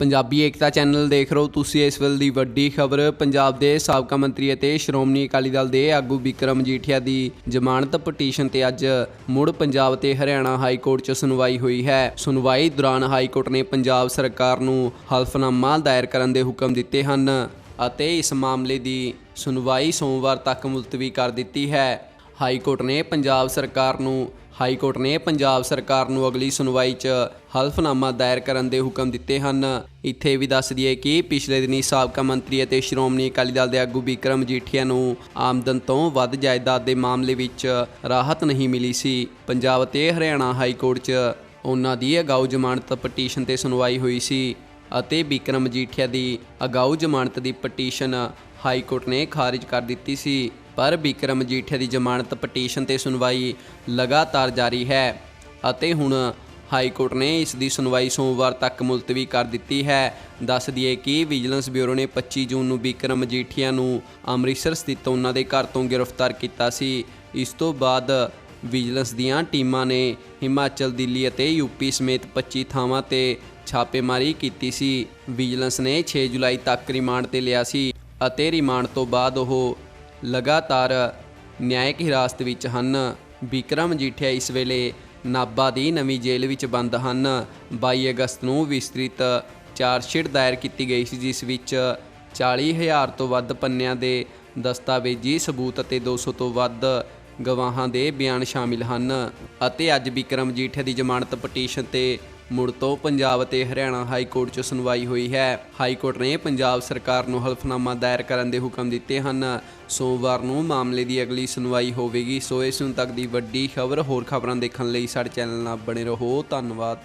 ਪੰਜਾਬੀ ਏਕਤਾ channel ਦੇਖ ਰਹੇ ਹੋ ਤੁਸੀਂ ਇਸ ਵੇਲੇ ਦੀ ਵੱਡੀ ਖਬਰ। ਪੰਜਾਬ ਦੇ ਸਾਬਕਾ ਮੰਤਰੀ ਅਤੇ ਸ਼੍ਰੋਮਣੀ ਅਕਾਲੀ ਦਲ ਦੇ ਆਗੂ ਵਿਕਰਮ ਮਜੀਠੀਆ ਦੀ ਜ਼ਮਾਨਤ ਪਟੀਸ਼ਨ ਤੇ ਅੱਜ ਮੁੜ ਪੰਜਾਬ ਤੇ ਹਰਿਆਣਾ ਹਾਈ ਕੋਰਟ 'ਚ ਸੁਣਵਾਈ ਹੋਈ ਹੈ। ਸੁਣਵਾਈ ਦੌਰਾਨ ਹਾਈ ਕੋਰਟ ਨੇ ਪੰਜਾਬ ਸਰਕਾਰ ਨੂੰ ਹਲਫਨਾਮਾ ਦਾਇਰ ਕਰਨ ਦੇ ਹੁਕਮ ਦਿੱਤੇ ਹਨ ਅਤੇ ਇਸ ਮਾਮਲੇ ਦੀ ਸੁਣਵਾਈ ਸੋਮਵਾਰ ਤੱਕ ਮੁਲਤਵੀ ਕਰ ਦਿੱਤੀ ਹੈ। ਹਾਈ ਕੋਰਟ ਨੇ ਪੰਜਾਬ ਸਰਕਾਰ ਨੂੰ, ਹਾਈ ਕੋਰਟ ਨੇ ਪੰਜਾਬ ਸਰਕਾਰ ਨੂੰ ਅਗਲੀ ਸੁਣਵਾਈ 'ਚ ਹਲਫਨਾਮਾ ਦਾਇਰ ਕਰਨ ਦੇ ਹੁਕਮ ਦਿੱਤੇ ਹਨ। ਇੱਥੇ ਵੀ ਦੱਸ ਦਈਏ ਕਿ ਪਿਛਲੇ ਦਿਨੀ ਸਾਬਕਾ ਮੰਤਰੀ ਅਤੇ ਸ਼੍ਰੋਮਣੀ ਅਕਾਲੀ ਦਲ ਦੇ ਆਗੂ ਵਿਕਰਮ ਜੀਠੀਆ ਨੂੰ ਆਮਦਨ ਤੋਂ ਵੱਧ ਜਾਇਦਾਦ ਦੇ ਮਾਮਲੇ ਵਿੱਚ ਰਾਹਤ ਨਹੀਂ ਮਿਲੀ ਸੀ। ਪੰਜਾਬ ਅਤੇ ਹਰਿਆਣਾ ਹਾਈ ਕੋਰਟ 'ਚ ਉਹਨਾਂ ਦੀ ਅਗਾਊ ਜ਼ਮਾਨਤ ਪਟੀਸ਼ਨ ਤੇ ਸੁਣਵਾਈ ਹੋਈ ਸੀ ਅਤੇ ਵਿਕਰਮ ਮਜੀਠੀਆ ਦੀ ਅਗਾਊ ਜ਼ਮਾਨਤ ਦੀ ਪਟੀਸ਼ਨ ਹਾਈ ਕੋਰਟ ਨੇ ਖਾਰਜ ਕਰ ਦਿੱਤੀ ਸੀ। ਪਰ ਵਿਕਰਮ ਮਜੀਠੀਆ ਦੀ ਜ਼ਮਾਨਤ ਪਟੀਸ਼ਨ ਤੇ ਸੁਣਵਾਈ ਲਗਾਤਾਰ ਜਾਰੀ ਹੈ ਅਤੇ ਹੁਣ ਹਾਈ ਕੋਰਟ ਨੇ ਇਸ ਦੀ ਸੁਣਵਾਈ ਸੋਮਵਾਰ ਤੱਕ ਮੁਲਤਵੀ ਕਰ ਦਿੱਤੀ ਹੈ। ਦੱਸ ਦਈਏ ਕਿ ਵਿਜੀਲੈਂਸ ਬਿਊਰੋ ਨੇ 25 ਜੂਨ ਨੂੰ ਵਿਕਰਮ ਮਜੀਠੀਆ ਨੂੰ ਅੰਮ੍ਰਿਤਸਰ ਸਥਿਤ ਉਹਨਾਂ ਦੇ ਘਰ ਤੋਂ ਗ੍ਰਿਫਤਾਰ ਕੀਤਾ ਸੀ। ਇਸ ਤੋਂ ਬਾਅਦ ਵਿਜੀਲੈਂਸ ਦੀਆਂ ਟੀਮਾਂ ਨੇ ਹਿਮਾਚਲ, ਦਿੱਲੀ ਅਤੇ ਯੂਪੀ ਸਮੇਤ 25 ਥਾਵਾਂ ਤੇ ਛਾਪੇਮਾਰੀ ਕੀਤੀ ਸੀ। ਵਿਜੀਲੈਂਸ ਨੇ 6 ਜੁਲਾਈ ਤੱਕ ਰਿਮਾਂਡ ਤੇ ਲਿਆ ਸੀ ਅਤੇ ਰਿਮਾਂਡ ਤੋਂ ਬਾਅਦ ਉਹ ਲਗਾਤਾਰ ਨਿਆਇਕ ਹਿਰਾਸਤ ਵਿੱਚ ਹਨ। ਵਿਕਰਮ ਜੀਠਿਆ ਇਸ ਵੇਲੇ ਨਾਬਾ ਦੀ ਨਵੀਂ ਜੇਲ੍ਹ ਵਿੱਚ ਬੰਦ ਹਨ। 22 ਅਗਸਤ ਨੂੰ ਵਿਸਤ੍ਰਿਤ ਚਾਰਜਸ਼ੀਟ ਦਾਇਰ ਕੀਤੀ ਗਈ ਸੀ, ਜਿਸ ਵਿੱਚ 40000 ਤੋਂ ਵੱਧ ਪੰਨਿਆਂ ਦੇ ਦਸਤਾਵੇਜ਼ੀ ਸਬੂਤ ਅਤੇ 200 ਤੋਂ ਵੱਧ ਗਵਾਹਾਂ ਦੇ ਬਿਆਨ ਸ਼ਾਮਿਲ ਹਨ। ਅਤੇ ਅੱਜ ਵਿਕਰਮ ਜੀਠੇ ਦੀ ਜ਼ਮਾਨਤ ਪਟੀਸ਼ਨ ਤੇ ਮੁੜ ਤੋਂ ਪੰਜਾਬ ਅਤੇ ਹਰਿਆਣਾ ਹਾਈ ਕੋਰਟ 'ਚ ਸੁਣਵਾਈ ਹੋਈ ਹੈ। ਹਾਈ ਕੋਰਟ ਨੇ ਪੰਜਾਬ ਸਰਕਾਰ ਨੂੰ ਹਲਫਨਾਮਾ ਦਾਇਰ ਕਰਨ ਦੇ ਹੁਕਮ ਦਿੱਤੇ ਹਨ। ਸੋਮਵਾਰ ਨੂੰ ਮਾਮਲੇ ਦੀ ਅਗਲੀ ਸੁਣਵਾਈ ਹੋਵੇਗੀ। ਸੋ ਇਸ ਨੂੰ ਤੱਕ ਦੀ ਵੱਡੀ ਖਬਰ ਹੋਰ ਖਬਰਾਂ ਦੇਖਣ ਲਈ ਸਾਡੇ ਚੈਨਲ ਨਾਲ ਬਣੇ ਰਹੋ। ਧੰਨਵਾਦ।